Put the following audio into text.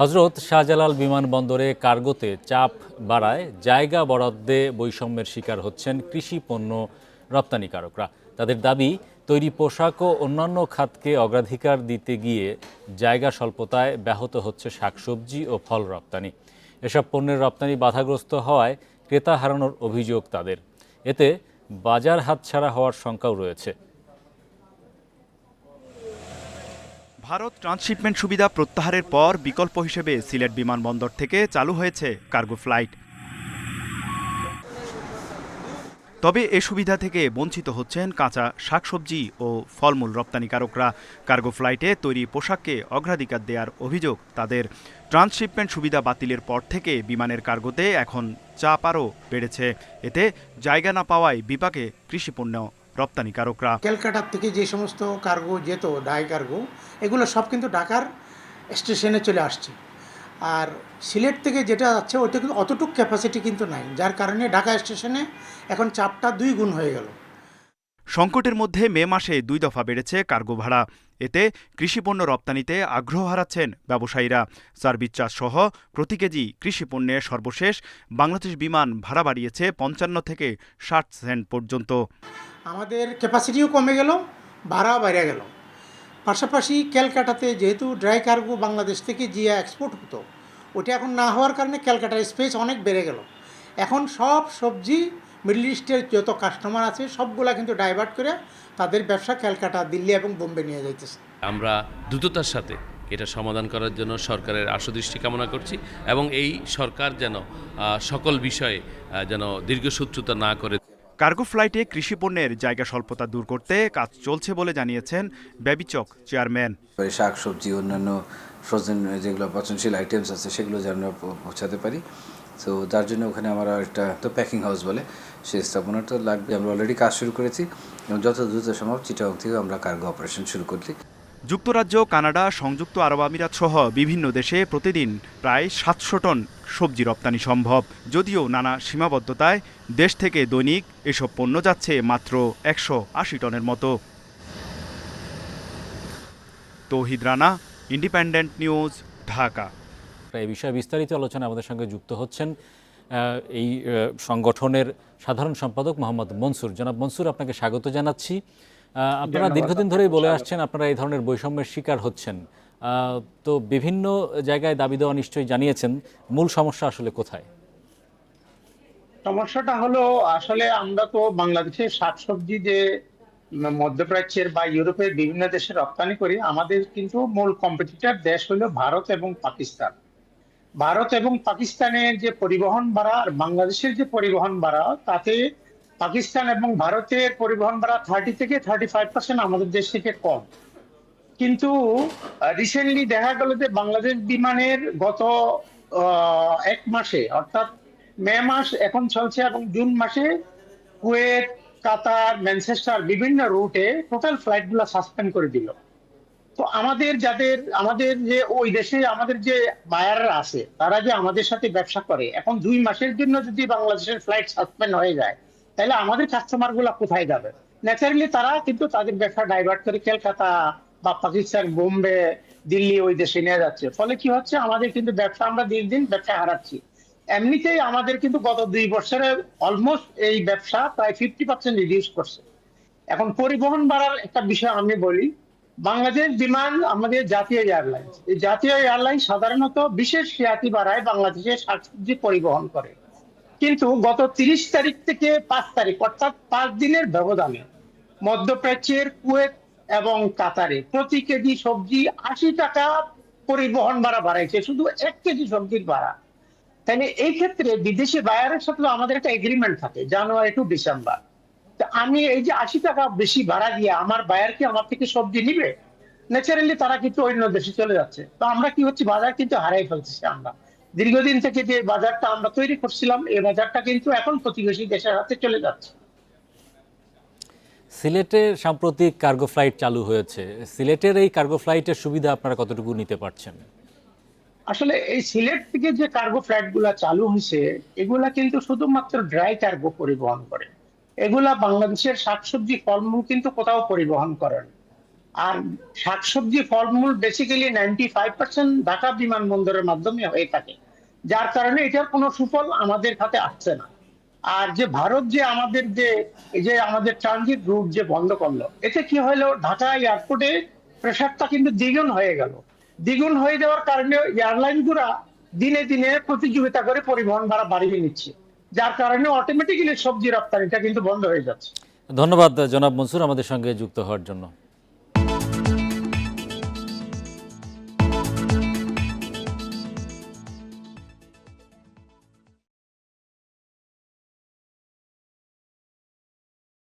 হজরত শাহজালাল বিমানবন্দরে কার্গোতে চাপ বাড়ায়, জায়গা বরাদ্দে বৈষম্যের শিকার হচ্ছেন কৃষি পণ্য রপ্তানিকারকরা। তাদের দাবি, তৈরি পোশাক ও অন্যান্য খাতকে অগ্রাধিকার দিতে গিয়ে জায়গা স্বল্পতায় ব্যাহত হচ্ছে শাকসবজি ও ফল রপ্তানি। এসব পণ্যের রপ্তানি বাধাগ্রস্ত হওয়ায় ক্রেতা হারানোর অভিযোগ তাদের। এতে বাজার হাতছাড়া হওয়ার শঙ্কাও রয়েছে। ভারত ট্রান্সশিপমেন্ট সুবিধা প্রত্যাহারের পর বিকল্প হিসেবে সিলেট বিমানবন্দর থেকে চালু হয়েছে কার্গো ফ্লাইট। তবে এ সুবিধা থেকে বঞ্চিত হচ্ছেন কাঁচা শাকসবজি ও ফলমূল রপ্তানিকারকরা। কার্গো ফ্লাইটে তৈরি পোশাককে অগ্রাধিকার দেওয়ার অভিযোগ তাদের। ট্রান্সশিপমেন্ট সুবিধা বাতিলের পর থেকে বিমানের কার্গোতে এখন চাপ আরও বেড়েছে। এতে জায়গা না পাওয়ায় বিপাকে কৃষিপণ্য রপ্তানিকারকরা ক্যালকাটার থেকে যে সমস্ত কার্গো যেত ডাই কার্গো এগুলো সব কিন্তু ঢাকার স্টেশনে চলে আসছে। আর সিলেট থেকে যেটা যাচ্ছে ওইটা কিন্তু অতটুক ক্যাপাসিটি কিন্তু নাই যার কারণে ঢাকা স্টেশনে এখন চাপটা দুই গুণ হয়ে গেল। সংকটের মধ্যে মে মাসে দুই দফা বেড়েছে কার্গো ভাড়া। এতে কৃষিপণ্য রপ্তানিতে আগ্রহ হারাচ্ছেন ব্যবসায়ীরা। সার্ভিস চার্জ সহ প্রতি কেজি কৃষিপণ্যের সর্বশেষ বাংলাদেশ বিমান ভাড়া বাড়িয়েছে পঞ্চান্ন থেকে ষাট সেন্ট পর্যন্ত। আমাদের ক্যাপাসিটিও কমে গেল, ভাড়াও বেড়ে গেল। পাশাপাশি ক্যালকাটাতে যেহেতু ড্রাই কার্গো বাংলাদেশ থেকে জিয়া এক্সপোর্ট হতো, ওটা এখন না হওয়ার কারণে ক্যালকাটার স্পেস অনেক বেড়ে গেল। এখন সব সবজি মিডল ইস্টের যত কাস্টমার আছে সবগুলা কিন্তু ডাইভার্ট করে তাদের ব্যবসা ক্যালকাটা দিল্লি এবং বোম্বে নিয়ে যাইতেছে। আমরা দ্রুততার সাথে এটা সমাধান করার জন্য সরকারের আশুদৃষ্টি কামনা করছি এবং এই সরকার যেন সকল বিষয়ে যেন দীর্ঘসূত্রতা না করে। কার্গো ফ্লাইটে কৃষিপণ্যের জায়গা স্বল্পতা দূর করতে কাজ চলছে বলে জানিয়েছেন ব্যবিচক চেয়ারম্যান। শাক সবজি অন্যান্য ফ্রোজেন যেগুলো পচনশীল আইটেমস আছে সেগুলো যেন পৌঁছাতে পারি। তো যার জন্য ওখানে আমরা একটা তো প্যাকিং হাউস বলে সেই স্থাপনাটা লাগবে। আমরা অলরেডি কাজ শুরু করেছি এবং যত দ্রুত সম্ভব চিটাং থেকে আমরা কার্গো অপারেশন শুরু করছি। যুক্তরাজ্য, কানাডা, সংযুক্ত আরব আমিরাত সহ বিভিন্ন দেশে প্রতিদিন প্রায় সাতশো টন সবজি রপ্তানি সম্ভব। যদিও নানা সীমাবদ্ধতায় দেশ থেকে দৈনিক এসব পণ্য যাচ্ছে মাত্র একশো আশি টনের মতো। Touhid Rana independent news Dhaka. এই বিষয়ে বিস্তারিত আলোচনা আমাদের সঙ্গে যুক্ত হচ্ছেন এই সংগঠনের সাধারণ সম্পাদক মোহাম্মদ মনসুর। জনাব মনসুর আপনাকে স্বাগত জানাচ্ছি। আপনারা দীর্ঘদিন ধরেই বলে আসছেন আপনারা এই ধরনের বৈষম্যের শিকার হচ্ছেন। তো বিভিন্ন জায়গায় দাবি দেওয়া নিশ্চয়ই জানিয়েছেন মূল সমস্যা আসলে কোথায়? সমস্যাটা হলো আসলে আমরা তো বাংলাদেশের শাকসবজি যে মধ্যপ্রাচ্যের বা ইউরোপের বিভিন্ন দেশে রপ্তানি করি আমাদের কিন্তু মূল কম্পিটিটর দেশ হলো ভারত এবং পাকিস্তান। ভারত এবং পাকিস্তানের যে পরিবহন ভাড়া আর বাংলাদেশের যে পরিবহন ভাড়া, তাতে পাকিস্তান এবং ভারতের পরিবহন ভাড়া থার্টি থেকে থার্টি ফাইভ পার্সেন্ট আমাদের দেশ থেকে কম। কিন্তু রিসেন্টলি দেখা গেল যে বাংলাদেশ বিমানের গত এক মাসে, অর্থাৎ মে মাস এখন চলছে এবং জুন মাসে কুয়েত, কাতার, ম্যানচেস্টার বিভিন্ন রুটে টোটাল ফ্লাইটগুলো সাসপেন্ড করে দিল। তো আমাদের যাদের, আমাদের যে ওই দেশে আমাদের যে বায়াররা আছে, তারা যে আমাদের সাথে ব্যবসা করে, এখন দুই মাসের জন্য যদি বাংলাদেশের ফ্লাইট সাসপেন্ড হয়ে যায়, তাহলে আমাদের কাস্টমারগুলা কোথায় যাবে? ন্যাচারালি তারা কিন্তু তাদের ব্যবসা ডাইভার্ট করে কলকাতা বা পাকিস্তান, বোম্বে, দিল্লি ওই দেশে নিয়ে যাচ্ছে। ফলে কি হচ্ছে? আমাদের কিন্তু ব্যবসা আমরা দিন দিন ব্যবসা হারাচ্ছি। এমনিতেই আমাদের কিন্তু গত দুই বছরে অলমোস্ট এই ব্যবসা প্রায় ফিফটি পার্সেন্ট রিডিউস করছে। এখন পরিবহন বাড়ার একটা বিষয় আমি বলি বাংলাদেশ বিমান আমাদের জাতীয় এয়ারলাইন্স। এই জাতীয় এয়ারলাইন সাধারণত বিশেষ খ্যাতি বাড়ায় বাংলাদেশে শাকসবজি পরিবহন করে। কিন্তু গত তিরিশ তারিখ থেকে পাঁচ তারিখ, অর্থাৎ পাঁচ দিনের ব্যবধানে মধ্যপ্রাচ্যের কুয়েত এবং কাতারে প্রতি কেজি সবজি আশি টাকা পরিবহন ভাড়া বাড়াইছে, শুধু এক কেজি সবজির ভাড়া। তাহলে এই ক্ষেত্রে বিদেশি বায়ারের সাথে আমাদের একটা এগ্রিমেন্ট থাকে, জানুয়ারি টু ডিসেম্বর আমি এই যে আশি টাকা বেশি ভাড়া দিয়ে আমার বায়ার কি আমার থেকে সবজি নিবে? ন্যাচারালি তারা কিন্তু অন্য দেশে চলে যাচ্ছে। তো আমরা কি হচ্ছে? বাজার কিন্তু হারাই ফেলতেছি আমরা। দীর্ঘদিন থেকে যে বাজারটা আমরা তৈরি করছিলাম এই বাজারটা কিন্তু এখন প্রতিবেশী দেশের হাতে চলে যাচ্ছে। সিলেটে সাম্প্রতিক কার্গো ফ্লাইট চালু হয়েছে। সিলেটের এই কার্গো ফ্লাইটের সুবিধা আপনারা কতটুকু নিতে পারছেন? আসলে এই সিলেট থেকে যে কার্গো ফ্লাইটগুলা চালু হয়েছে এগুলা কিন্তু শুধুমাত্র ড্রাই কার্গো পরিবহন করে। এগুলা বাংলাদেশের শাকসবজি ফলমূল কিন্তু কোথাও পরিবহন করে না। আর শাকসবজি ফলমূল basically ninety five percent Dhaka বিমানবন্দরের মাধ্যমে হয়ে থাকে। যার কারণে এটার কোনো সুফল আমাদের হাতে আসছে না। আর যে ভারত যে আমাদের যে, এই যে আমাদের ট্রানজিট রুট যে বন্ধ করল, এতে কি হলো? ঢাকা এয়ারপোর্টে প্রেশারটা কিন্তু দ্বিগুণ হয়ে গেল। দ্বিগুণ হয়ে যাওয়ার কারণে এয়ারলাইনগুলা দিনে দিনে প্রতিযোগিতা করে পরিবহন ভাড়া বাড়িয়ে নিচ্ছে। যার কারণে অটোমেটিক্যালি সবজি রপ্তানিটা কিন্তু বন্ধ হয়ে যাচ্ছে। ধন্যবাদ জনাব মনসুর আমাদের সঙ্গে যুক্ত হওয়ার জন্য।